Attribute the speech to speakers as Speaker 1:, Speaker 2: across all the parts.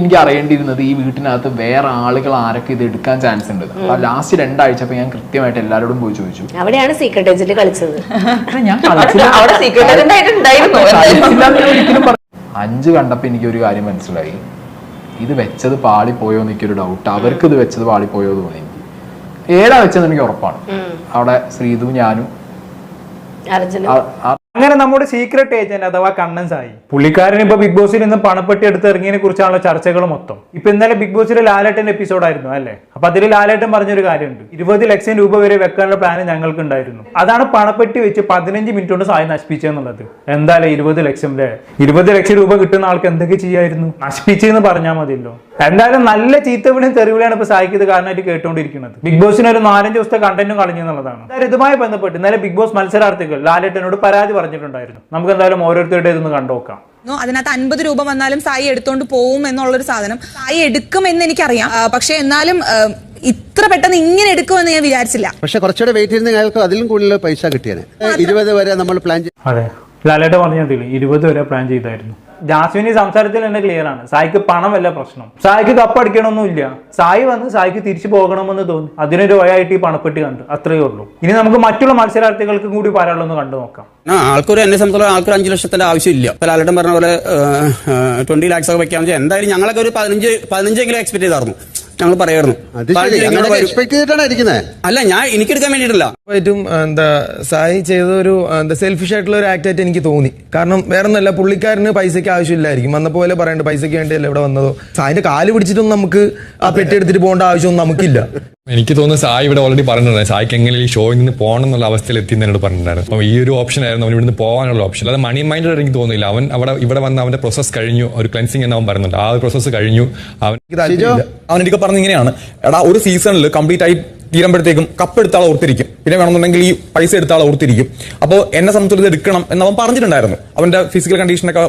Speaker 1: എനിക്ക് അറിയേണ്ടിയിരുന്നത് ഈ വീട്ടിനകത്ത് വേറെ ആളുകൾ ആരൊക്കെ ഇത് എടുക്കാൻ ചാൻസ് ഉണ്ട്. അപ്പൊ ലാസ്റ്റ് രണ്ടാഴ്ച അപ്പൊ ഞാൻ കൃത്യമായിട്ട് എല്ലാരോടും പോയി ചോദിച്ചു.
Speaker 2: അവിടെയാണ് സീക്രട്ട് ഏജന്റ് കളിച്ചത്.
Speaker 1: ഞാൻ അഞ്ച് കണ്ടപ്പോ എനിക്ക് ഒരു കാര്യം മനസ്സിലായി. ഇത് വെച്ചത് പാളിപ്പോയോ എനിക്കൊരു ഡൗട്ട് അവർക്ക് ഇത് വെച്ചത് പാളിപ്പോയോ തോന്നി എനിക്ക്. ഏതാ വെച്ചത് എനിക്ക് ഉറപ്പാണ്. അവിടെ ശ്രീതു ഞാനും
Speaker 3: അങ്ങനെ നമ്മുടെ സീക്രട്ട് ഏജന്റ് അഥവാ കണ്ണൻ സായി. പുള്ളിക്കാരൻ ഇപ്പൊ ബിഗ് ബോസിൽ നിന്ന് പണപ്പെട്ടി എടുത്ത് ഇറങ്ങിയതിനെ കുറിച്ചാണല്ലോ ചർച്ചകൾ മൊത്തം. ഇപ്പൊ ഇന്നലെ ബിഗ് ബോസിലെ ലാലേട്ടന്റെ എപ്പിസോഡ് ആയിരുന്നു അല്ലേ? അപ്പൊ അതിൽ ലാലേട്ടൻ പറഞ്ഞൊരു കാര്യമുണ്ട്. ഇരുപത് ലക്ഷം രൂപ വരെ വെക്കാനുള്ള പ്ലാൻ ഞങ്ങൾക്ക് ഉണ്ടായിരുന്നു അതാണ് പണപ്പെട്ടി വെച്ച് പതിനഞ്ച് മിനിറ്റ് കൊണ്ട് സായി നശിപ്പിച്ചെന്നുള്ളത് എന്തായാലും ഇരുപത് ലക്ഷം അല്ലേ ഇരുപത് ലക്ഷം രൂപ കിട്ടുന്ന ആൾക്ക് എന്തൊക്കെ ചെയ്യായിരുന്നു? നശിപ്പിച്ചെന്ന് പറഞ്ഞാൽ മതിയല്ലോ. എന്തായാലും നല്ല ചീത്ത ചീത്തവിളിയും തെറിവിളിയാണ് ഇപ്പൊ സായിക്ക് ഇത് കാരണമായിട്ട് കേട്ടുകൊണ്ടിരിക്കുന്നത്. ബിഗ് ബോസിന് ഒരു നാലഞ്ച് ദിവസത്തെ കണ്ടന്റും കളഞ്ഞു എന്നുള്ളതാണ്. എന്തായാലും ഇതുമായി ബന്ധപ്പെട്ട് ഇന്നലെ ബിഗ് ബോസ് മത്സരാർത്ഥികൾ ലാലേട്ടനോട് പരാതി പറഞ്ഞിട്ടുണ്ടായിരുന്നു. നമുക്ക് എന്തായാലും ഓരോരുത്തരുടെ ഇതൊന്ന് കണ്ടുനോക്കാം
Speaker 4: നോ, അതിനകത്ത് അൻപത് രൂപ വന്നാലും സായി എടുത്തോണ്ട് പോവും എന്നുള്ളൊരു സാധനം. സായി എടുക്കും എന്ന് എനിക്കറിയാം. പക്ഷെ എന്നാലും ഇത്ര പെട്ടെന്ന് ഇങ്ങനെ എടുക്കുമെന്ന് ഞാൻ വിചാരിച്ചില്ല.
Speaker 5: പക്ഷെ കുറച്ചുകൂടെ വെയിറ്റ് ചെയ്ത് ഞങ്ങൾക്ക് അതിലും കൂടുതൽ പൈസ കിട്ടിയത് ഇരുപത് വരെ നമ്മൾ പ്ലാൻ ചെയ്തു
Speaker 3: അതെ. ലാലേട്ട പറഞ്ഞതില്ല ഇരുപത് വരെ പ്ലാൻ ചെയ്തായിരുന്നു. ഈ സംസാരത്തിൽ തന്നെ ക്ലിയർ ആണ്. സായിക്ക് പണമല്ല പ്രശ്നം. സായിക്ക് കപ്പടിക്കണമൊന്നുമില്ല സായി വന്ന് സായിക്ക് തിരിച്ചു പോകണമെന്ന് തോന്നി. അതിനൊരു വയായിട്ട് ഈ പണപ്പെട്ടി കണ്ടു. അത്രയേ ഉള്ളൂ. ഇനി നമുക്ക് മറ്റുള്ള മത്സരാർത്ഥികൾക്കും കൂടി പറയാനുള്ളൊന്ന് കണ്ടു നോക്കാം.
Speaker 6: ആൾക്കൊരു എന്നെ സംബന്ധിച്ചോളം ആൾക്കൊരു അഞ്ച് ലക്ഷത്തിന്റെ ആവശ്യമില്ല. ലാലേട്ടൻ പറഞ്ഞ പോലെ ട്വന്റി ലാക്സ് ഒക്കെ വെക്കാന്ന് വെച്ചാൽ എന്തായാലും ഞങ്ങളൊക്കെ ഒരു പതിനഞ്ച് പതിനഞ്ചെങ്കിലും എക്സ്പെക്ട് ചെയ്തായിരുന്നു ഞങ്ങൾ പറയായിരുന്നു അല്ല ഞാൻ എനിക്കെടുക്കാൻ വേണ്ടിയിട്ടില്ല.
Speaker 7: ഏറ്റവും എന്താ സായി ചെയ്ത ഒരു എന്താ സെൽഫിഷ് ആയിട്ടുള്ള ഒരു ആക്ട് ആയിട്ട് എനിക്ക് തോന്നി. കാരണം വേറെ ഒന്നല്ല പുള്ളിക്കാരന് പൈസക്ക് ആവശ്യമില്ലായിരിക്കും. വന്ന പോലെ പറയണ്ട പൈസക്ക് വേണ്ടിയല്ല ഇവിടെ വന്നതോ? സായിന്റെ കാൽ പിടിച്ചിട്ടൊന്നും നമുക്ക് ആ പെട്ടി എടുത്തിട്ട് പോകേണ്ട ആവശ്യമൊന്നും നമുക്കില്ല.
Speaker 8: എനിക്ക് തോന്നുന്നു സായി ഇവിടെ ഓൾറെഡി പറഞ്ഞിട്ടുണ്ടായിരുന്നു സായിക്ക് എങ്ങനെ ഈ ഷോയിൽ നിന്ന് പോകണം എന്നുള്ള അവസ്ഥയിൽ എത്തി എന്നോട് പറഞ്ഞിട്ടുണ്ടായിരുന്നു. അപ്പോൾ ഈ ഒരു ഓപ്ഷൻ ആയിരുന്നു അവൻ ഇവിടുന്ന് പോകാനുള്ള ഓപ്ഷൻ അത് മണി മൈൻഡ് എനിക്ക് തോന്നുന്നില്ല അവൻ അവിടെ ഇവിടെ വന്ന അവന്റെ പ്രോസസ് കഴിഞ്ഞു. ഒരു ക്ലൻസിങ് എന്ന് അവൻ പറയുന്നുണ്ട് ആ ഒരു പ്രോസസ്സ് കഴിഞ്ഞു. അവൻ
Speaker 9: അവൻ എനിക്ക് പറഞ്ഞ ഇങ്ങനെയാണ് എടാ ഒരു സീസണിൽ കംപ്ലീറ്റ് ആയി തീരുമ്പോഴത്തേക്കും കപ്പ് എടുത്ത ആൾ ഓർത്തിരിക്കും. പിന്നെ വേണമെന്നുണ്ടെങ്കിൽ ഈ പൈസ എടുത്ത ഓർത്തിരിക്കും. അപ്പോൾ എന്നെ സംബന്ധിച്ചത് എടുക്കണം എന്ന് അവൻ പറഞ്ഞിട്ടുണ്ടായിരുന്നു. അവന്റെ ഫിസിക്കൽ കണ്ടീഷനൊക്കെ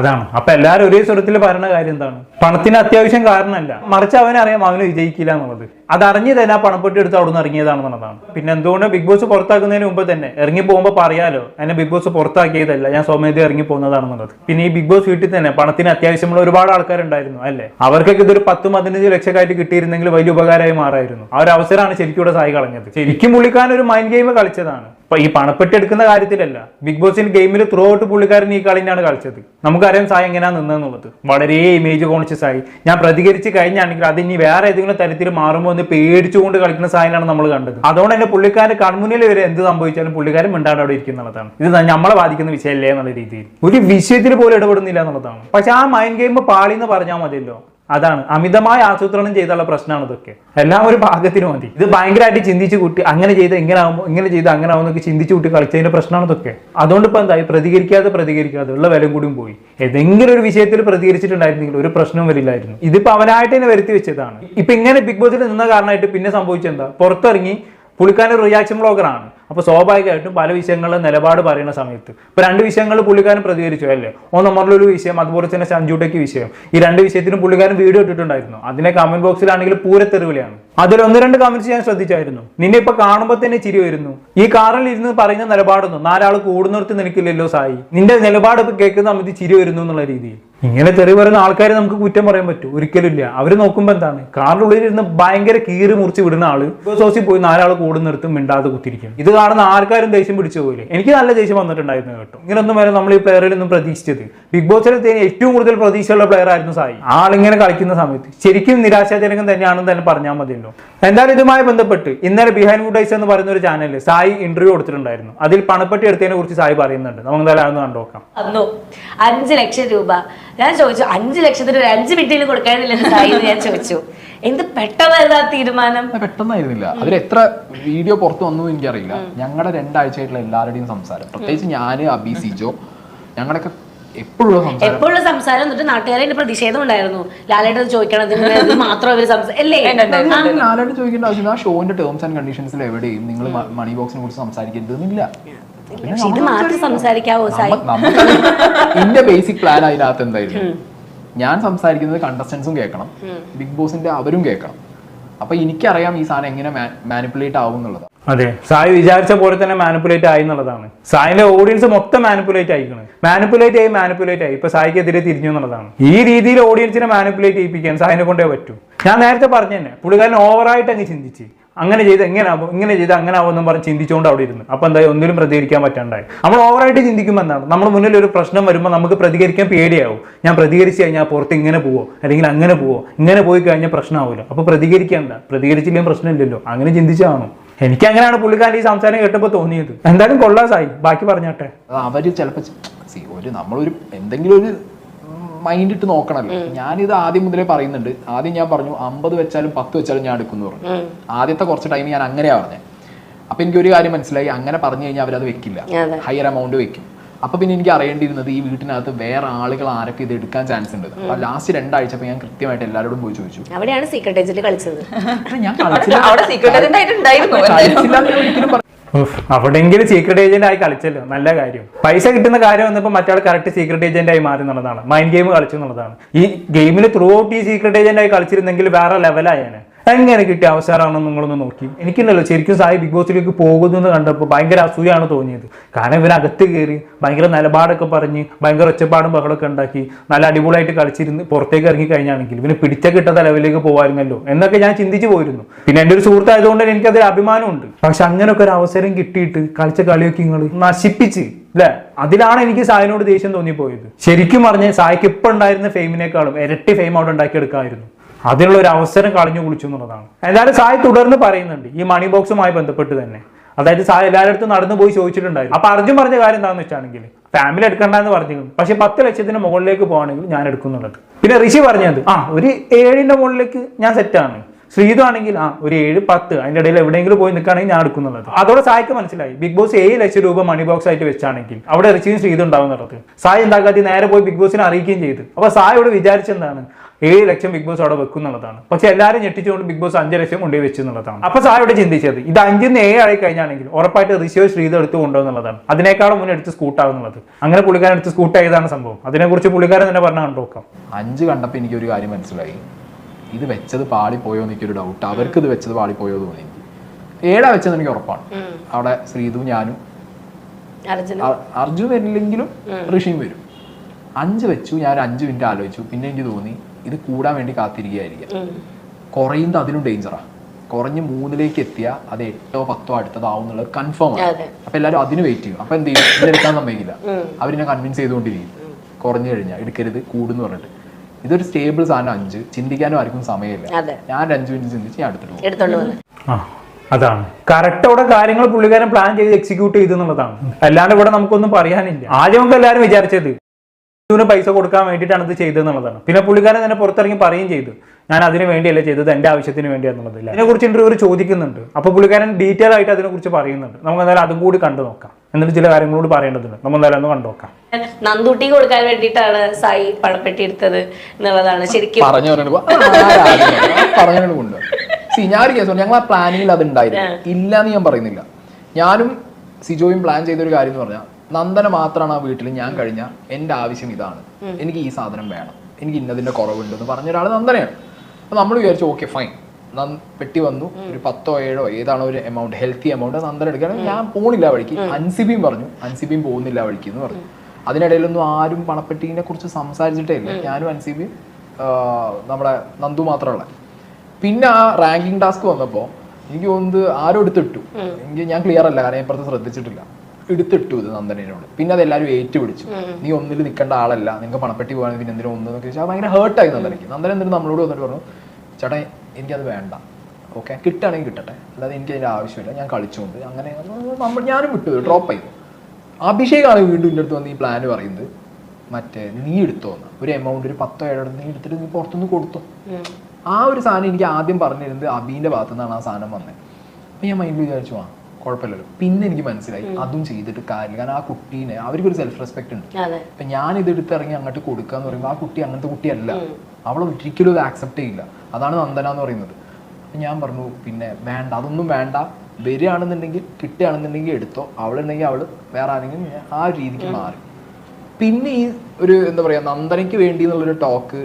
Speaker 3: അതാണ്. അപ്പൊ എല്ലാവരും ഒരേ സ്വരത്തിൽ പറയുന്ന കാര്യം എന്താണ്? പണത്തിന് അത്യാവശ്യം കാരണമല്ല. മറിച്ച് അവനറിയാം അവന് വിജയിക്കില്ല എന്നുള്ളത്. അതറിഞ്ഞ് തന്നെ ആ പണപ്പെട്ടി എടുത്ത് അവിടെ നിന്ന് ഇറങ്ങിയതാണെന്നുള്ളതാണ്. പിന്നെ എന്തുകൊണ്ട് ബിഗ് ബോസ് പുറത്താക്കുന്നതിന് മുമ്പ് തന്നെ ഇറങ്ങി പോകുമ്പോൾ പറയാലോ എന്നെ ബിഗ് ബോസ് പുറത്താക്കിയതല്ല ഞാൻ സ്വമേധ ഇറങ്ങി പോകുന്നതാണെന്നുള്ളത്. പിന്നെ ഈ ബിഗ് ബോസ് വീട്ടിൽ തന്നെ പണത്തിന് അത്യാവശ്യമുള്ള ഒരുപാട് ആൾക്കാരുണ്ടായിരുന്നു അല്ലേ? അവർക്കൊക്കെ ഇതൊരു പത്ത് പതിനഞ്ച് ലക്ഷക്കായിട്ട് കിട്ടിയിരുന്നെങ്കിൽ വലിയ ഉപകാരമായി മാറായിരുന്നു. ആ ഒരു അവസരമാണ് ശരിക്കും ഇവിടെ സായി കളഞ്ഞത്. ശരിക്കും പുള്ളിക്കാൻ ഒരു മൈൻഡ് ഗെയിം കളിച്ചതാണ്. ഇപ്പൊ ഈ പണപ്പെട്ടി എടുക്കുന്ന കാര്യത്തിലല്ല. ബിഗ് ബോസിന്റെ ഗെയിമിൽ ത്രൂ ഔട്ട് പുള്ളിക്കാരൻ ഈ കളിനാണ് കളിച്ചത്. നമുക്കറിയാം സായി എങ്ങനെയാ നിന്നെന്നുള്ളത്. വളരെ ഇമേജ് കോൺഷ്യസ് ആയി. ഞാൻ പ്രതികരിച്ച് കഴിഞ്ഞാണെങ്കിൽ അത് ഇനി വേറെ ഏതെങ്കിലും തരത്തിൽ മാറുമ്പോൾ ഒന്ന് പേടിച്ചുകൊണ്ട് കളിക്കുന്ന സായിനാണ് നമ്മൾ കണ്ടത്. അതുകൊണ്ട് തന്നെ പുള്ളിക്കാരൻ കൺമുന്നിൽ വരെ എന്ത് സംഭവിച്ചാലും പുള്ളിക്കാരൻ മിണ്ടാണ്ട് അവിടെ ഇരിക്കുന്നുള്ളതാണ് ഇത് നമ്മളെ ബാധിക്കുന്ന വിഷയമല്ലേ എന്നുള്ള രീതിയിൽ. ഒരു വിഷയത്തിൽ പോലും ഇടപെടുന്നില്ല എന്നുള്ളതാണ്. പക്ഷെ ആ മൈൻഡ് ഗെയിം പാളി എന്ന് പറഞ്ഞാൽ മതിയല്ലോ. അതാണ്. അമിതമായ ആസൂത്രണം ചെയ്തുള്ള പ്രശ്നമാണ് ഇതൊക്കെ. എല്ലാം ഒരു ഭാഗത്തിന് മതി. ഇത് ഭയങ്കരമായിട്ട് ചിന്തിച്ച് കൂട്ടി അങ്ങനെ ചെയ്ത് ഇങ്ങനെ ആകുമ്പോൾ ഇങ്ങനെ ചെയ്ത് അങ്ങനെ ആവുന്നൊക്കെ ചിന്തിച്ച് കൂട്ടി കളിച്ചതിന്റെ പ്രശ്നമാണ് ഇതൊക്കെ. അതുകൊണ്ട് ഇപ്പൊ എന്തായി? പ്രതികരിക്കാതെ പ്രതികരിക്കാതെ ഉള്ള വില കൂടിയും പോയി. ഏതെങ്കിലും ഒരു വിഷയത്തിൽ പ്രതികരിച്ചിട്ടുണ്ടായിരുന്നെങ്കിൽ ഒരു പ്രശ്നവും വരില്ലായിരുന്നു. ഇതിപ്പോ അവനായിട്ട് തന്നെ വരുത്തി വെച്ചതാണ്. ഇപ്പൊ ഇങ്ങനെ ബിഗ് ബോസിൽ നിന്ന കാരണമായിട്ട് പിന്നെ സംഭവിച്ചെന്താ പുറത്തിറങ്ങി പുള്ളിക്കാരൻ റിയാക്ഷൻ ബ്ലോഗറാണ് അപ്പൊ സ്വാഭാവികമായിട്ടും പല വിഷയങ്ങളിലും നിലപാട് പറയുന്ന സമയത്ത്. ഇപ്പോൾ രണ്ട് വിഷയങ്ങൾ പുള്ളിക്കാരൻ പ്രതികരിച്ചു അല്ലേ? ഒന്ന് നമ്മളൊരു വിഷയം അതുപോലെ തന്നെ സഞ്ജുട്ടയ്ക്ക് വിഷയം. ഈ രണ്ട് വിഷയത്തിനും പുള്ളിക്കാരൻ വീഡിയോ ഇട്ടിട്ടുണ്ടായിരുന്നു. അതിനെ കമന്റ് ബോക്സിലാണെങ്കിൽ പൂരത്തെറിവിളിയാണ്. അതിൽ ഒന്ന് രണ്ട് കമന്റ്സ് ഞാൻ ശ്രദ്ധിച്ചായിരുന്നു. നിന്നെ ഇപ്പൊ കാണുമ്പോൾ തന്നെ ചിരി വരുന്നു. ഈ കാറിൽ ഇരുന്ന് പറയുന്ന നിലപാടൊന്നും നാലാൾ കൂടുന്നിടത്ത് നിനക്കില്ലല്ലോ സായി. നിന്റെ നിലപാട് ഇപ്പൊ കേൾക്കുന്ന സമയത്ത് ചിരി വരുന്നു എന്നുള്ള രീതിയിൽ. ഇങ്ങനെ തെറി പറയുന്ന ആൾക്കാരെ നമുക്ക് കുറ്റം പറയാൻ പറ്റും. ഒരിക്കലും ഇല്ല. അവർ നോക്കുമ്പോ എന്താണ്? കാറിന്റെ ഉള്ളിൽ ഇരുന്ന് ഭയങ്കര കീറി മുറിച്ച് വിടുന്ന ആൾ സോസിൽ പോയി നാലാൾ കൂടുന്നിടത്ത് മിണ്ടാതെ കുത്തിരിക്കും ഇത് കാണുന്ന ആൾക്കാരും ദേഷ്യം പിടിച്ചു പോയില്ലേ എനിക്ക് നല്ല ദേഷ്യം വന്നിട്ടുണ്ടായിരുന്നു കേട്ടോ. ഇങ്ങനൊന്നും വരെ നമ്മൾ ഈ പ്ലെയറിൽ ഒന്നും പ്രതീക്ഷിച്ചത്. ബിഗ് ബോസിൽ ഏറ്റവും കൂടുതൽ പ്രതീക്ഷയുള്ള പ്ലെയർ ആയിരുന്നു സായി. ആളിങ്ങനെ കളിക്കുന്ന സമയത്ത് ശരിക്കും നിരാശാജനകം തന്നെയാണെന്ന് തന്നെ പറഞ്ഞാൽ മതിയല്ലോ എന്തായാലും ഇതുമായി ബന്ധപ്പെട്ട് ഇന്നലെ ബിഹൈൻഡ് ഫുഡ് ഐസ് എന്ന് പറയുന്ന ഒരു ചാനലിൽ സായി ഇന്റർവ്യൂ കൊടുത്തിട്ടുണ്ടായിരുന്നു. അതിൽ പണപ്പെട്ടി എടുത്തതിനെ കുറിച്ച് സായി പറയുന്നുണ്ട്. നമുക്ക് എന്തായാലും കണ്ടുനോക്കാം
Speaker 2: അന്നു അഞ്ച് ലക്ഷം രൂപ. ഞാൻ ചോദിച്ചു അഞ്ച് ലക്ഷത്തിന് ഒരു അഞ്ച് മിനിറ്റിൽ കൊടുക്കാനില്ല സായി ഞാൻ ചോദിച്ചു. എന്ത് പെട്ടെന്നായിരുന്നു ആ തീരുമാനം?
Speaker 1: പെട്ടെന്നായിരുന്നില്ല. അതിൽ എത്ര വീഡിയോ പുറത്തു വന്നു എനിക്കറിയില്ല. ഞങ്ങളുടെ രണ്ടാഴ്ചയായിട്ടുള്ള എല്ലാവരുടെയും സംസാരം. പ്രത്യേകിച്ച് ഞാൻ അബി സിജോ ഞങ്ങളുടെയൊക്കെ എപ്പോഴുള്ള സംസാരം.
Speaker 2: എപ്പോഴുള്ള സംസാരം എന്നിട്ട് നാട്ടുകാരെ പ്രതിഷേധം ഉണ്ടായിരുന്നു ലാലേട്ടത് ചോദിക്കണം ഇതിന് മാത്രം അവർ സംസാരം അല്ലേ?
Speaker 1: ഞാൻ ലാലോട് ചോദിക്കേണ്ട ആവശ്യം ആ ഷോന്റെ ടേംസ് ആൻഡ് കണ്ടീഷൻസിൽ എവിടെയും നിങ്ങൾ മണി ബോക്സിനെ കുറിച്ച് സംസാരിക്കരുതെന്നില്ല.
Speaker 2: എന്റെ ഇത് മാത്രം സംസാരിക്കാവോ സായി?
Speaker 1: നമ്മ- ബേസിക് പ്ലാൻ അതിനകത്ത് എന്തായിരുന്നു? ഞാൻ സംസാരിക്കുന്നത് കണ്ടസ്റ്റൻസും കേൾക്കണം. ബിഗ് ബോസിന്റെ അവരും കേൾക്കണം. അപ്പൊ എനിക്കറിയാം ഈ സാധനം എങ്ങനെ മാനിപ്പുലേറ്റ് ആവും എന്നുള്ളത്.
Speaker 3: അതെ. സായി വിചാരിച്ച പോലെ തന്നെ മാനിപ്പുലേറ്റ് ആയി എന്നുള്ളതാണ്. സായിന്റെ ഓഡിയൻസ് മൊത്തം മാനിപ്പുലേറ്റ് ആയിക്കണ്. മാനിപ്പുലേറ്റ് ആയി മാനിപ്പുലേറ്റ് ആയി. ഇപ്പൊ സായിക്കെതിരെ തിരിഞ്ഞു എന്നുള്ളതാണ്. ഈ രീതിയിൽ ഓഡിയൻസിനെ മാനിപ്പുലേറ്റ് ചെയ്യിപ്പിക്കാൻ സായിനെ കൊണ്ടേ പറ്റൂ. ഞാൻ നേരത്തെ പറഞ്ഞു തന്നെ പുള്ളിക്കാരൻ ഓവറായിട്ട് അങ്ങ് ചിന്തിച്ച്. അങ്ങനെ ചെയ്ത് എങ്ങനെ ആവും ഇങ്ങനെ ചെയ്ത് അങ്ങനെ ആവുമെന്നും പറഞ്ഞ് ചിന്തിച്ചുകൊണ്ട് അവിടെ ഇരുന്നു. അപ്പൊ എന്തായാലും ഒന്നിലും പ്രതികരിക്കാൻ പറ്റാണ്ടായി. നമ്മൾ ഓവറായിട്ട് ചിന്തിക്കുമ്പോൾ എന്താണ്? നമ്മുടെ മുന്നിൽ ഒരു പ്രശ്നം വരുമ്പോൾ നമുക്ക് പ്രതികരിക്കാൻ പേടിയാവും. ഞാൻ പ്രതികരിച്ചു കഴിഞ്ഞാൽ പുറത്ത് ഇങ്ങനെ പോവോ? അല്ലെങ്കിൽ അങ്ങനെ പോവോ? ഇങ്ങനെ പോയി കഴിഞ്ഞാൽ പ്രശ്നമാവില്ല അപ്പൊ പ്രതികരിക്കേണ്ട പ്രതികരിച്ചില്ലെങ്കിൽ പ്രശ്നമില്ലല്ലോ. അങ്ങനെ ചിന്തിച്ചാണോ എനിക്ക് അങ്ങനെയാണ് പുള്ളിക്കാരൻ ഈ സംസാരം കേട്ടപ്പോൾ തോന്നിയത്. എന്തായാലും കൊള്ളാസായി. ബാക്കി പറഞ്ഞാട്ടെ.
Speaker 1: അവർ ചിലപ്പോൾ ഒരു നമ്മളൊരു എന്തെങ്കിലും ഒരു മൈൻഡ് ഇട്ട് നോക്കണല്ലോ. ഞാനിത് ആദ്യം മുതലേ പറയുന്നുണ്ട്. ആദ്യം ഞാൻ പറഞ്ഞു അമ്പത് വെച്ചാലും പത്ത് വെച്ചാലും ഞാൻ എടുക്കുന്നു പറഞ്ഞു. ആദ്യത്തെ കുറച്ച് ടൈം ഞാൻ അങ്ങനെയാ പറഞ്ഞത് അപ്പൊ എനിക്ക് ഒരു കാര്യം മനസ്സിലായി. അങ്ങനെ പറഞ്ഞു കഴിഞ്ഞാൽ അവരത് വെക്കില്ല. ഹയർ എമൗണ്ട് വെക്കും. അപ്പൊ പിന്നെ എനിക്ക് അറിയേണ്ടിയിരുന്നത് ഈ വീട്ടിനകത്ത് വേറെ ആളുകൾ ആരൊക്കെ ഇത് എടുക്കാൻ ചാൻസ് ഉണ്ട്. അപ്പൊ ലാസ്റ്റ് രണ്ടാഴ്ച ഞാൻ കൃത്യമായിട്ട് എല്ലാവരോടും പോയി ചോദിച്ചു.
Speaker 2: അവിടെയാണ് സീക്രട്ട് ഏജന്റ് കളിച്ചത്.
Speaker 1: ഞാൻ കളിച്ചില്ല.
Speaker 10: സീക്രട്ട് ഏജന്റ്
Speaker 3: ആയി കളിച്ചല്ലോ. നല്ല കാര്യം. പൈസ കിട്ടുന്ന കാര്യം വന്നപ്പോൾ മറ്റാൾ കറക്റ്റ് സീക്രട്ട് ഏജന്റ് ആയി മാറി എന്നുള്ളതാണ്. മൈൻഡ് ഗെയിം കളിച്ചു എന്നുള്ളതാണ്. ഈ ഗെയിമിൽ ത്രൂ ഔട്ട് ഈ സീക്രട്ട് ഏജന്റ് ആയി കളിച്ചിരുന്നെങ്കിൽ വേറെ ലെവലായേനെ എങ്ങനെ കിട്ടിയ അവസരമാണെന്ന് നിങ്ങളൊന്ന് നോക്കി. എനിക്കുണ്ടല്ലോ ശരിക്കും സായി ബിഗ് ബോസിലേക്ക് പോകുന്നു എന്ന് കണ്ടപ്പോൾ ഭയങ്കര അസൂയാണ് തോന്നിയത്. കാരണം ഇവരകത്ത് കയറി ഭയങ്കര നിലപാടൊക്കെ പറഞ്ഞ് ഭയങ്കര ഒച്ചപ്പാടും ബഹളമൊക്കെ ഉണ്ടാക്കി നല്ല അടിപൊളിയായിട്ട് കളിച്ചിരുന്ന് പുറത്തേക്ക് ഇറങ്ങി കഴിഞ്ഞാണെങ്കിൽ ഇവന് പിടിച്ച കിട്ടാത്ത ലെവലിലേക്ക് പോകാമായിരുന്നല്ലോ എന്നൊക്കെ ഞാൻ ചിന്തിച്ചു പോയിരുന്നു. പിന്നെ എന്റെ ഒരു സുഹൃത്തായതുകൊണ്ട് എനിക്കതിൽ അഭിമാനമുണ്ട്. പക്ഷെ അങ്ങനെയൊക്കെ ഒരു അവസരം കിട്ടിയിട്ട് കളിച്ച കളിയൊക്കെ നിങ്ങൾ നശിപ്പിച്ച് അല്ലെ അതിലാണ് എനിക്ക് സായിനോട് ദേഷ്യം തോന്നിപ്പോയത്. ശരിക്കും പറഞ്ഞ് സായിക്ക് ഇപ്പൊ ഉണ്ടായിരുന്ന ഫെയിമിനേക്കാളും ഇരട്ടി ഫെയിം അവിടെ ഉണ്ടാക്കിയെടുക്കാമായിരുന്നു അതിനുള്ള ഒരു അവസരം കളഞ്ഞു കുളിച്ചു എന്നുള്ളതാണ്. എന്തായാലും സായി തുടർന്ന് പറയുന്നുണ്ട്. ഈ മണി ബോക്സുമായി ബന്ധപ്പെട്ട് തന്നെ. അതായത് സായി എല്ലാവരുടെ അടുത്തും നടന്നു പോയി ചോദിച്ചിട്ടുണ്ടായിരുന്നു. അപ്പൊ അർജുൻ പറഞ്ഞ കാര്യം എന്താണെന്ന് വെച്ചാണെങ്കിൽ ഫാമിലി എടുക്കണ്ടെന്ന് പറഞ്ഞു പക്ഷെ പത്ത് ലക്ഷത്തിന് മുകളിലേക്ക് പോകണമെങ്കിൽ ഞാൻ എടുക്കുന്നുള്ളത്. പിന്നെ ഋഷി പറഞ്ഞത് ആ ഒരു ഏഴിന്റെ മുകളിലേക്ക് ഞാൻ സെറ്റാണ് ശ്രീതു ആണെങ്കിൽ ആ ഒരു ഏഴ് പത്ത് അതിന്റെ ഇടയിൽ എവിടെയെങ്കിലും പോയി നിൽക്കുകയാണെങ്കിൽ ഞാൻ എടുക്കുന്നുള്ളത്. അതോടെ സായിക്ക് മനസ്സിലായി. ബിഗ് ബോസ് ഏഴ് ലക്ഷം രൂപ മണി ബോക്സ് ആയിട്ട് വെച്ചാണെങ്കിൽ അവിടെ ഋഷിയും ശ്രീതു ഉണ്ടാവുന്നുള്ളത്. സായി എന്താക്കാത്തി നേരെ പോയി ബിഗ് ബോസിനെ അറിയിക്കുകയും ചെയ്തു. അപ്പൊ സായി ഇവിടെ വിചാരിച്ചെന്താണ്? ഏഴ് ലക്ഷം ബിഗ് ബോസ് അവിടെ വെക്കുന്നുള്ളതാണ് പക്ഷെ എല്ലാവരും ഞെട്ടിച്ചുകൊണ്ട് ബിഗ് ബോസ് അഞ്ച് ലക്ഷം കൊണ്ടുപോയി വെച്ചു എന്നുള്ളതാണ്. അപ്പൊ സാർ ഇവിടെ ചിന്തിച്ചത് ഇത് അഞ്ചിൽ നിന്ന് ഏഴ് ആയി കഴിഞ്ഞാണെങ്കിൽ ഉറപ്പായിട്ട് റിസീവ് ശ്രീത എടുത്ത് കൊണ്ടുപോകുന്നതാണ് അതിനേക്കാളും മുന്നേ എടുത്ത് സ്കൂട്ടാവുന്നുള്ളത് അങ്ങനെ പുള്ളിക്കാരൻ എടുത്ത് സ്കൂട്ടായതാണ് സംഭവം. അതിനെക്കുറിച്ച് പുള്ളിക്കാരൻ തന്നെ പറഞ്ഞാൽ കണ്ടോക്കാം
Speaker 1: അഞ്ച് കണ്ടപ്പോൾ എനിക്ക് ഒരു കാര്യം മനസ്സിലായി. ഇത് വെച്ചത് പാളിപ്പോയോ എന്ന് എനിക്കൊരു ഡൗട്ട് അവർക്ക് ഇത് വെച്ചത് പാളിപ്പോയോ എന്ന് തോന്നി ഏഴാ വെച്ചത് എനിക്ക് ഉറപ്പാണ്. അവിടെ ശ്രീതു ഞാനും.
Speaker 2: അർജുന.
Speaker 1: അർജുൻ വരില്ലെങ്കിലും ഋഷിയും വരും. അഞ്ച് വെച്ചു ഞാൻ ഒരു അഞ്ച് മിനിറ്റ് ആലോചിച്ചു. പിന്നെ എനിക്ക് തോന്നി ഇത് കൂടാൻ വേണ്ടി കാത്തിരിക്കുകയായിരിക്കാം. കുറയുന്നത് അതിനും ഡേഞ്ചറാ കുറഞ്ഞ് മൂന്നിലേക്ക് എത്തിയ അത് എട്ടോ പത്തോ അടുത്തതാവും എന്നുള്ളത് കൺഫേം ആണ്. അപ്പൊ എല്ലാവരും അതിന് വെയിറ്റ് ചെയ്യും. അപ്പൊ എന്ത് ചെയ്യും? ഇതെടുക്കാൻ സമ്മതിക്കില്ല. അവരിനെ കൺവിൻസ് ചെയ്തുകൊണ്ടിരിക്കും. കുറഞ്ഞു കഴിഞ്ഞാൽ എടുക്കരുത് കൂടുന്ന് പറഞ്ഞിട്ട്. ഇതൊരു സ്റ്റേബിൾ സാധനം അഞ്ച്. ചിന്തിക്കാനും ആർക്കും സമയമില്ല. ഞാൻ ഒരു അഞ്ച് മിനിറ്റ് ചിന്തിച്ച് ഞാൻ എടുത്തിട്ട് പോകും.
Speaker 2: എടുത്തോണ്ട് വന്നു.
Speaker 3: ആ അതാണ്. കറക്റ്റ് അവിടെ കാര്യങ്ങൾ പുള്ളിക്കാരൻ പ്ലാൻ ചെയ്ത് എക്സിക്യൂട്ട് ചെയ്തു എന്നുള്ളതാണ്. അല്ലാണ്ട് ഇവിടെ നമുക്കൊന്നും പറയാനില്ല. ആദ്യം നമുക്ക് എല്ലാവരും വിചാരിച്ചത് ഇതിന് പൈസ കൊടുക്കാൻ വേണ്ടിയിട്ടാണ് ഇത് ചെയ്തതെന്നുള്ളതാണ് പിന്നെ പുള്ളിക്കാരൻ തന്നെ പുറത്തിറങ്ങി പറയുകയും ചെയ്തു ഞാൻ അതിന് വേണ്ടിയല്ല ചെയ്തത് എന്റെ ആവശ്യത്തിന് വേണ്ടിയാണെന്നുള്ളത് അതിനെക്കുറിച്ച് ഇന്റർവ്യൂ ഇന്റർവ്യൂ ചോദിക്കുന്നുണ്ട് അപ്പോൾ പുള്ളിക്കാരൻ ഡീറ്റെയിൽ ആയിട്ട് അതിനെക്കുറിച്ച് പറയുന്നുണ്ട് നമുക്ക് എന്തായാലും അതും കൂടി കണ്ടു നോക്കാം എന്നിട്ട് ചില കാര്യങ്ങളോട് പറയേണ്ടതുണ്ട് നമ്മൾ എന്തായാലും ഒന്ന് കണ്ടു നോക്കാം
Speaker 2: നന്ദൂട്ടി കൊടുക്കാൻ വേണ്ടിയിട്ടാണ് സായി പണപ്പെട്ടി എടുത്തത് എന്നുള്ളതാണ് ശരിക്കും
Speaker 1: പറഞ്ഞു പറഞ്ഞു പറഞ്ഞു കൊണ്ട് സി ഞാൻ ഒരു കേസ് ഞങ്ങൾ ആ പ്ലാനിങ്ങിൽ അത് ഉണ്ടായിരുന്നു ഇല്ല എന്ന് ഞാൻ പറയുന്നില്ല ഞാനും സിജോയും പ്ലാൻ ചെയ്ത ഒരു കാര്യം എന്ന് പറഞ്ഞാൽ നന്ദന മാത്രമാണ് ആ വീട്ടിൽ ഞാൻ കഴിഞ്ഞ എന്റെ ആവശ്യം ഇതാണ്. എനിക്ക് ഈ സാധനം വേണം. എനിക്ക് ഇന്നതിന്റെ കുറവുണ്ട് എന്ന് പറഞ്ഞ ഒരാൾ നന്ദനയാണ്. അപ്പൊ നമ്മൾ വിചാരിച്ചു ഓക്കെ ഫൈൻ പെട്ടി വന്നു. ഒരു പത്തോ ഏഴോ ഏതാണോ ഒരു എമൗണ്ട് ഹെൽത്തി എമൗണ്ട് നന്ദന എടുക്കുകയാണെങ്കിൽ ഞാൻ പോണില്ല വഴിക്ക്. അൻസിബിയും പറഞ്ഞു. അൻസിബിയും പോകുന്നില്ല വഴിക്ക് എന്ന് പറഞ്ഞു. അതിനിടയിലൊന്നും ആരും പണപ്പെട്ടിനെ കുറിച്ച് സംസാരിച്ചിട്ടേ ഇല്ല. ഞാനും അൻസിബിയും നമ്മുടെ നന്ദു മാത്രമുള്ള പിന്നെ ആ റാങ്കിങ് ടാസ്ക് വന്നപ്പോൾ എനിക്ക് തോന്നുന്നത് ആരും എടുത്തിട്ടു എനിക്ക് ഞാൻ ക്ലിയർ അല്ല. കാരണം ഇപ്പുറത്ത് ശ്രദ്ധിച്ചിട്ടില്ല. എടുത്തിട്ടു ഇത് നന്ദനോട് പിന്നെ അതെല്ലാവരും ഏറ്റുപിടിച്ചു. നീ ഒന്നിൽ നിൽക്കേണ്ട ആളല്ല നിനക്ക് പണപ്പെട്ടി പോകാൻ പിന്നെ എന്തിനും ഒന്ന് എന്നൊക്കെ ചോദിച്ചാൽ ഭയങ്കര ഹേർട്ടായി നന്ദനയ്ക്ക്. നന്ദന എന്നിട്ട് നമ്മളോട് വന്നിട്ട് പറഞ്ഞു ചേട്ടാ എനിക്കത് വേണ്ട. ഓക്കെ കിട്ടുകയാണെങ്കിൽ കിട്ടട്ടെ. അല്ലാതെ എനിക്ക് അതിന്റെ ആവശ്യമില്ല. ഞാൻ കളിച്ചുകൊണ്ട് അങ്ങനെ നമ്മൾ ഞാനും വിട്ടു ഡ്രോപ്പ് ചെയ്തു അഭിഷേകാണ് വീണ്ടും എന്റെ അടുത്ത് വന്ന് ഈ പ്ലാൻ പറയുന്നത്. മറ്റേ നീ എടുത്തു ഒരു എമൗണ്ട് ഒരു പത്തോ ഏഴോ നീ എടുത്തിട്ട് നീ പുറത്തുനിന്ന് കൊടുത്തു. ആ ഒരു സാധനം എനിക്ക് ആദ്യം പറഞ്ഞിരുന്നത് അബീന്റെ ഭാഗത്തു നിന്നാണ് ആ സാധനം വന്നത് അപ്പം ഞാൻ മൈൻഡ് വിചാരിച്ചു ആ കുഴപ്പമില്ലല്ലോ. പിന്നെ എനിക്ക് മനസ്സിലായി അതും ചെയ്തിട്ട് കാര്യമില്ല. കാരണം ആ കുട്ടീനെ അവർക്കൊരു സെൽഫ് റെസ്പെക്ട് ഉണ്ട് ഇപ്പൊ ഞാൻ ഇത് എടുത്തിറങ്ങി അങ്ങോട്ട് കൊടുക്കുക എന്ന് പറയുമ്പോൾ ആ കുട്ടി അങ്ങനത്തെ കുട്ടിയല്ല. അവൾ ഒരിക്കലും ഇത് ആക്സെപ്റ്റ് ചെയ്യില്ല. അതാണ് നന്ദന എന്ന് പറയുന്നത്. അപ്പൊ ഞാൻ പറഞ്ഞു പിന്നെ വേണ്ട അതൊന്നും വേണ്ട. വരികയാണെന്നുണ്ടെങ്കിൽ കിട്ടുകയാണെന്നുണ്ടെങ്കിൽ എടുത്തോ. അവളുണ്ടെങ്കിൽ അവൾ വേറെ ആരെങ്കിലും ആ രീതിക്ക് മാറി. പിന്നെ ഈ ഒരു എന്താ പറയാ നന്ദനയ്ക്ക് വേണ്ടി എന്നുള്ളൊരു ടോക്ക്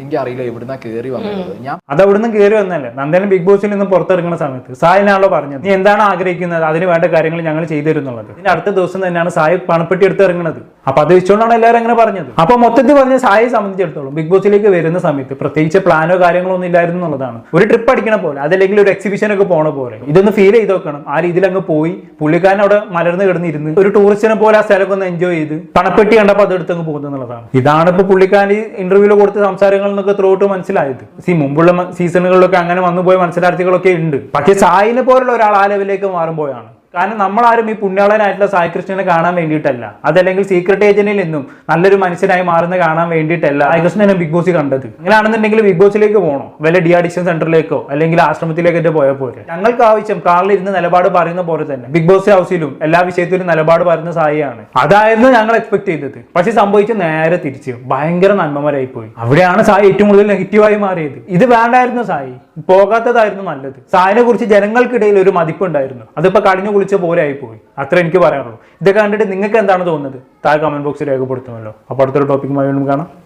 Speaker 1: എനിക്കറിയില്ല എവിടുന്നാ കയറി വന്നത്. ഞാൻ
Speaker 3: അത് അവിടുന്ന് കയറി വന്നല്ലേ നന്ദനം ബിഗ് ബോസിൽ നിന്ന് പുറത്തിറങ്ങുന്ന സമയത്ത് സായിനാണല്ലോ പറഞ്ഞത്. നീ എന്താണ് ആഗ്രഹിക്കുന്നത്? അതിന് വേണ്ട കാര്യങ്ങൾ ഞങ്ങൾ ചെയ്തിരുന്നുള്ളത്. ഇതിന്റെ അടുത്ത ദിവസം തന്നെയാണ് സായി പണപ്പെട്ടി എടുത്ത് ഇറങ്ങുന്നത്. അപ്പൊ അത് വെച്ചുകൊണ്ടാണ് എല്ലാവരും അങ്ങനെ പറഞ്ഞത്. അപ്പൊ മൊത്തത്തിൽ പറഞ്ഞ സായി സംബന്ധിച്ചിടത്തോളം ബിഗ് ബോസിലേക്ക് വരുന്ന സമയത്ത് പ്രത്യേകിച്ച് പ്ലാനോ കാര്യങ്ങളോ ഒന്നും ഇല്ലായിരുന്നു എന്നുള്ളതാണ്. ഒരു ട്രിപ്പ് അടിക്കണ പോലെ അതല്ലെങ്കിൽ ഒരു എക്സിബിഷനൊക്കെ പോണ പോലെ ഇതൊന്ന് ഫീൽ ചെയ്ത് നോക്കണം ആ രീതിയിൽ അങ്ങ് പോയി. പുള്ളിക്കാരൻ അവിടെ മലർന്ന് കിടന്നിരുന്ന് ഒരു ടൂറിസ്റ്റിനെ പോലെ ആ സ്ഥലമൊക്കെ ഒന്ന് എൻജോയ് ചെയ്ത് പണപ്പെട്ടി കണ്ടപ്പോൾ അതെടുത്തങ്ങ് പോകുന്നു എന്നുള്ളതാണ്. ഇതാണ് ഇപ്പൊ പുള്ളിക്കാരൻ ഇന്റർവ്യൂവിൽ കൊടുത്ത സംസാരങ്ങളിൽ നിന്നൊക്കെ ത്രൂ ഔട്ട് മനസ്സിലായത്. സി മുമ്പുള്ള സീസണുകളിലൊക്കെ അങ്ങനെ വന്നുപോയ മത്സരാർത്ഥികളൊക്കെ ഉണ്ട്. പക്ഷെ സായിനെ പോലുള്ള ഒരാൾ ആ ലെവലിലേക്ക് മാറുമ്പോഴാണ്. കാരണം നമ്മളാരും ഈ പുണ്യാളനായിട്ടുള്ള സായി കൃഷ്ണനെ കാണാൻ വേണ്ടിയിട്ടല്ല. അതല്ലെങ്കിൽ സീക്രട്ട് ഏജന്റിൽ നിന്നും നല്ലൊരു മനുഷ്യനായി മാറുന്ന കാണാൻ വേണ്ടിയിട്ടല്ല സായി കൃഷ്ണനെ ബിഗ് ബോസ് കണ്ടത്. അങ്ങനെയാണെന്നുണ്ടെങ്കിൽ ബിഗ് ബോസിലേക്ക് പോകണോ വല്ല ഡി അഡിക്ഷൻ സെന്ററിലേക്കോ? അല്ലെങ്കിൽ ആശ്രമത്തിലേക്കൊക്കെ പോയാൽ പോരെ? ഞങ്ങൾക്ക് ആവശ്യം കാറിൽ ഇരുന്ന് നിലപാട് പറയുന്ന പോലെ തന്നെ. ബിഗ് ബോസ് ഹൗസിലും എല്ലാ വിഷയത്തിലും നിലപാട് പറയുന്ന സായിയാണ്. അതായിരുന്നു ഞങ്ങൾ എക്സ്പെക്ട് ചെയ്തത്. പക്ഷെ സംഭവിച്ച നേരെ തിരിച്ചു ഭയങ്കര നന്മമാരായി പോയി അവിടെയാണ് സായി ഏറ്റവും കൂടുതൽ നെഗറ്റീവായി മാറിയത്. ഇത് വേണ്ടായിരുന്നു സായി. പോകാത്തതായിരുന്നു നല്ലത്. സായിനെ കുറിച്ച് ജനങ്ങൾക്കിടയിൽ ഒരു മതിപ്പുണ്ടായിരുന്നു. അതിപ്പോ കഴിഞ്ഞു കുളിച്ച പോലെ ആയി പോയി അത്ര എനിക്ക് പറയാനുള്ളൂ. ഇതൊക്കെ കണ്ടിട്ട് നിങ്ങൾക്ക് എന്താണ് തോന്നുന്നത്? താഴെ കമന്റ് ബോക്സിൽ രേഖപ്പെടുത്തുമല്ലോ. അപ്പോൾ അടുത്തൊരു ടോപ്പിക്കുമായി വീണ്ടും കാണാം.